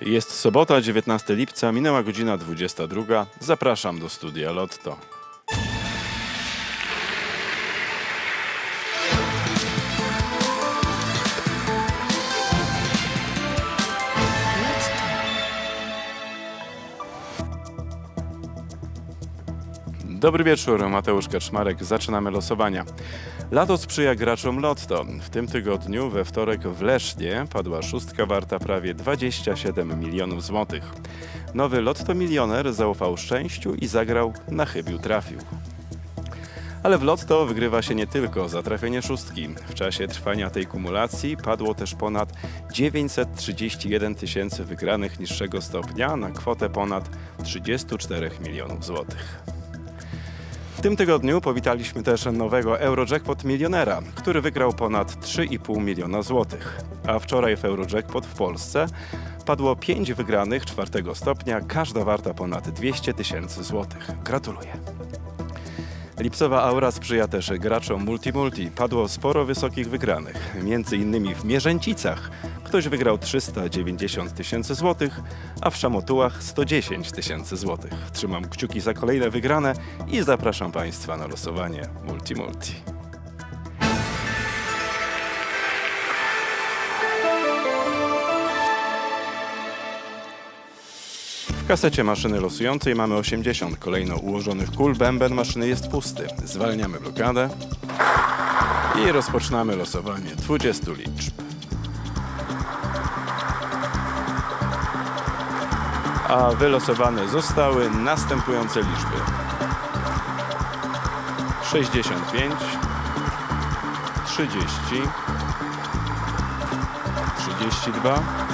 Jest sobota, 19 lipca, minęła godzina 22. Zapraszam do studia Lotto. Dobry wieczór, Mateusz Kaczmarek. Zaczynamy losowania. Lato sprzyja graczom Lotto. W tym tygodniu, we wtorek w Lesznie, padła szóstka warta prawie 27 milionów złotych. Nowy Lotto Milioner zaufał szczęściu i zagrał na chybił trafił. Ale w Lotto wygrywa się nie tylko za trafienie szóstki. W czasie trwania tej kumulacji padło też ponad 931 tysięcy wygranych niższego stopnia na kwotę ponad 34 milionów złotych. W tym tygodniu powitaliśmy też nowego Eurojackpot milionera, który wygrał ponad 3,5 miliona złotych. A wczoraj w Eurojackpot w Polsce padło 5 wygranych czwartego stopnia, każda warta ponad 200 tysięcy złotych. Gratuluję. Lipcowa aura sprzyja też graczom multi-multi. Padło sporo wysokich wygranych, między innymi w Mierzęcicach. Ktoś wygrał 390 tysięcy złotych, a w Szamotułach 110 tysięcy złotych. Trzymam kciuki za kolejne wygrane i zapraszam Państwa na losowanie multi-multi. Kasecie maszyny losującej mamy 80 kolejno ułożonych kul. Bęben maszyny jest pusty. Zwalniamy blokadę i rozpoczynamy losowanie 20 liczb. A wylosowane zostały następujące liczby. 65 30 32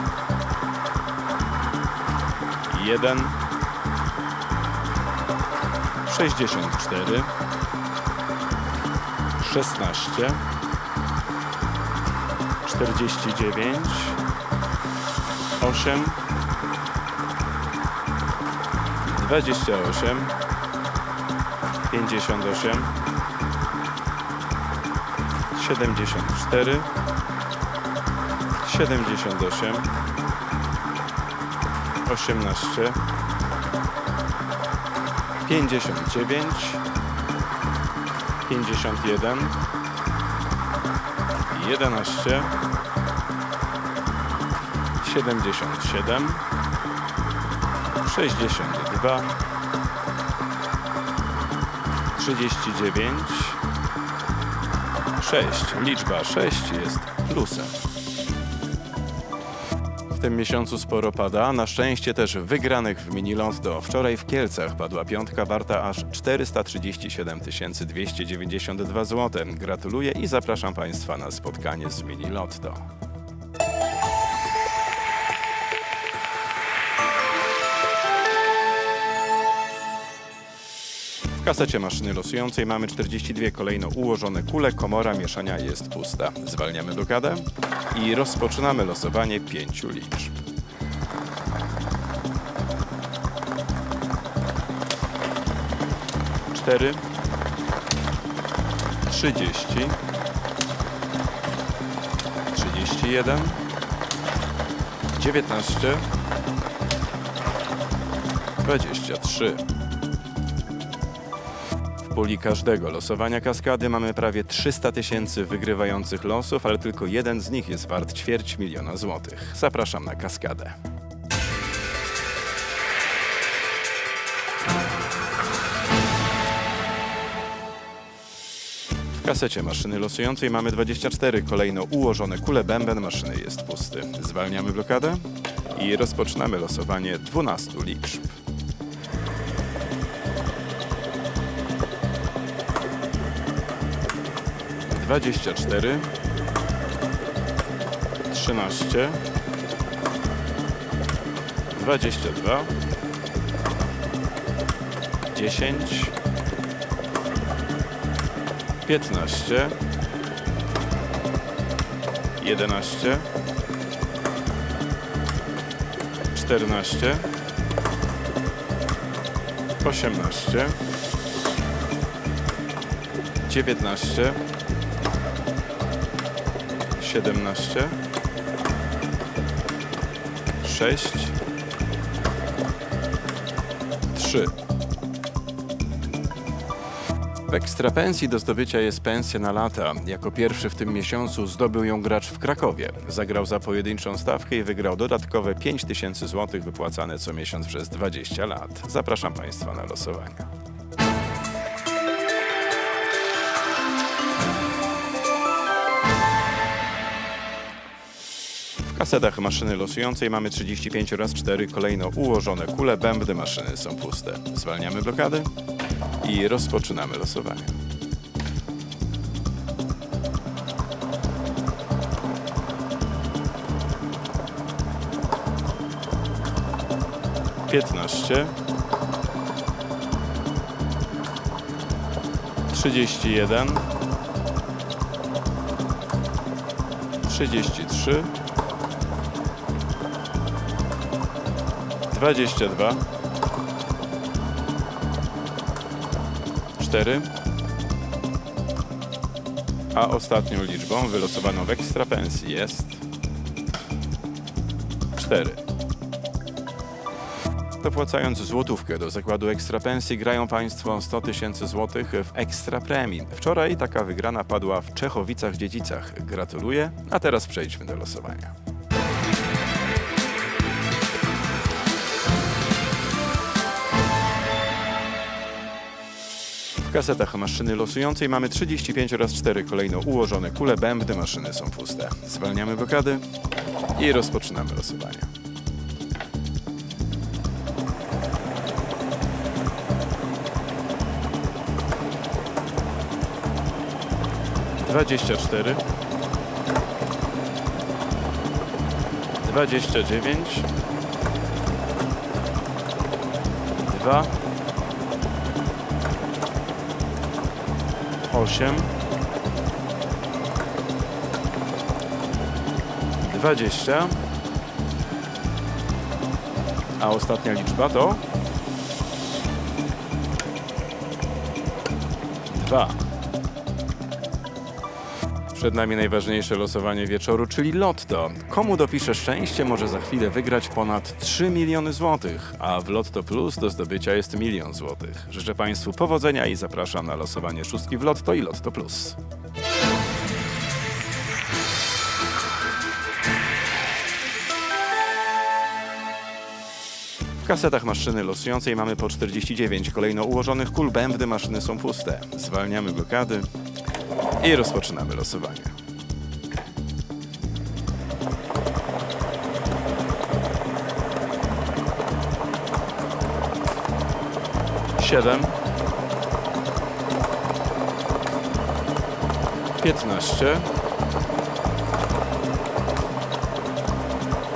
1 64 16 49 8 28 58 74 78 18 59 51 11 77 62 39 6. Liczba 6 jest plusem. Tym miesiącu sporo pada, na szczęście też wygranych w mini Lotto. Wczoraj w Kielcach padła piątka warta aż 437 292 zł. Gratuluję i zapraszam Państwa na spotkanie z mini Lotto. Kasecie maszyny losującej mamy 42 kolejno ułożone kule, komora mieszania jest pusta. Zwalniamy blokadę i rozpoczynamy losowanie pięciu liczb. Cztery, trzydzieści, trzydzieści jeden, dziewiętnaście, dwadzieścia trzy. Puli każdego losowania kaskady mamy prawie 300 tysięcy wygrywających losów, ale tylko jeden z nich jest wart ćwierć miliona złotych. Zapraszam na kaskadę. W kasecie maszyny losującej mamy 24 kolejno ułożone kule bęben maszyny jest pusty. Zwalniamy blokadę i rozpoczynamy losowanie 12 liczb. 24 13 22 10 15 11 14 18 19 siedemnaście, sześć, trzy. W ekstrapensji do zdobycia jest pensja na lata. Jako pierwszy w tym miesiącu zdobył ją gracz w Krakowie. Zagrał za pojedynczą stawkę i wygrał dodatkowe 5000 zł wypłacane co miesiąc przez 20 lat. Zapraszam Państwa na losowanie. Kasetach maszyny losującej mamy 35 oraz 4 kolejno ułożone kule, bębny maszyny są puste. Zwalniamy blokady i rozpoczynamy losowanie. Piętnaście. Trzydzieści jeden. Trzydzieści trzy. 22 4 a ostatnią liczbą wylosowaną w ekstrapensji jest 4. Dopłacając złotówkę do zakładu ekstrapensji grają Państwo 100 tysięcy złotych w ekstra premii. Wczoraj taka wygrana padła w Czechowicach-Dziedzicach. Gratuluję, a teraz przejdźmy do losowania. Kasetach maszyny losującej mamy 35 oraz 4 kolejno ułożone kule, bębny maszyny są puste. Zwalniamy blokady i rozpoczynamy losowanie. Dwadzieścia cztery, dwadzieścia dziewięć, dwa. Osiem, dwadzieścia, a ostatnia liczba to? Dwa. Przed nami najważniejsze losowanie wieczoru, czyli Lotto. Komu dopisze szczęście, może za chwilę wygrać ponad 3 miliony złotych, a w Lotto Plus do zdobycia jest milion złotych. Życzę Państwu powodzenia i zapraszam na losowanie szóstki w Lotto i Lotto Plus. W kasetach maszyny losującej mamy po 49 kolejno ułożonych kul, bębny maszyny są puste. Zwalniamy blokady i rozpoczynamy losowanie. Siedem. Piętnaście.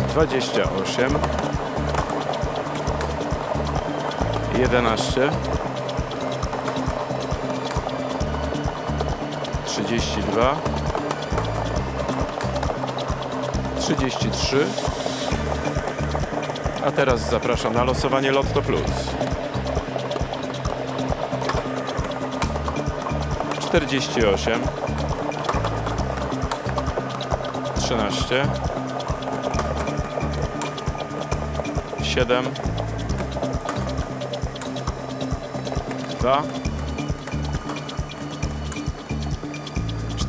Dwadzieścia osiem. Jedenaście. 32 33 A teraz zapraszam na losowanie Lotto Plus. 48 13 7 2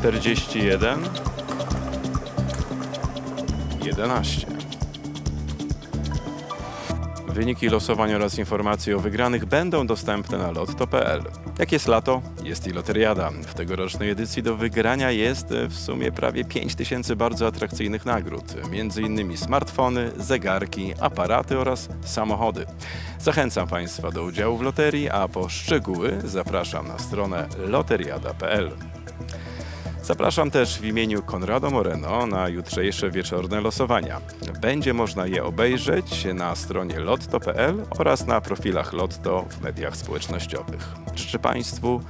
41 11 Wyniki losowań oraz informacje o wygranych będą dostępne na lotto.pl. Jak jest lato, jest i loteriada. W tegorocznej edycji do wygrania jest e, w sumie prawie 5000 bardzo atrakcyjnych nagród, innymi smartfony, zegarki, aparaty oraz samochody. Zachęcam Państwa do udziału w loterii, a po szczegóły zapraszam na stronę loteriada.pl. Zapraszam też w imieniu Konrado Moreno na jutrzejsze wieczorne losowania. Będzie można je obejrzeć na stronie lotto.pl oraz na profilach Lotto w mediach społecznościowych. Życzę Państwu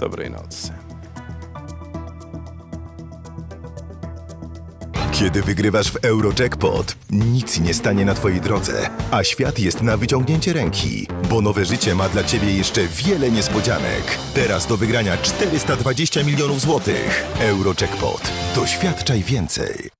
dobrej nocy. Kiedy wygrywasz w Eurojackpot, nic nie stanie na Twojej drodze, a świat jest na wyciągnięcie ręki, bo nowe życie ma dla Ciebie jeszcze wiele niespodzianek. Teraz do wygrania 420 milionów złotych. Eurojackpot. Doświadczaj więcej.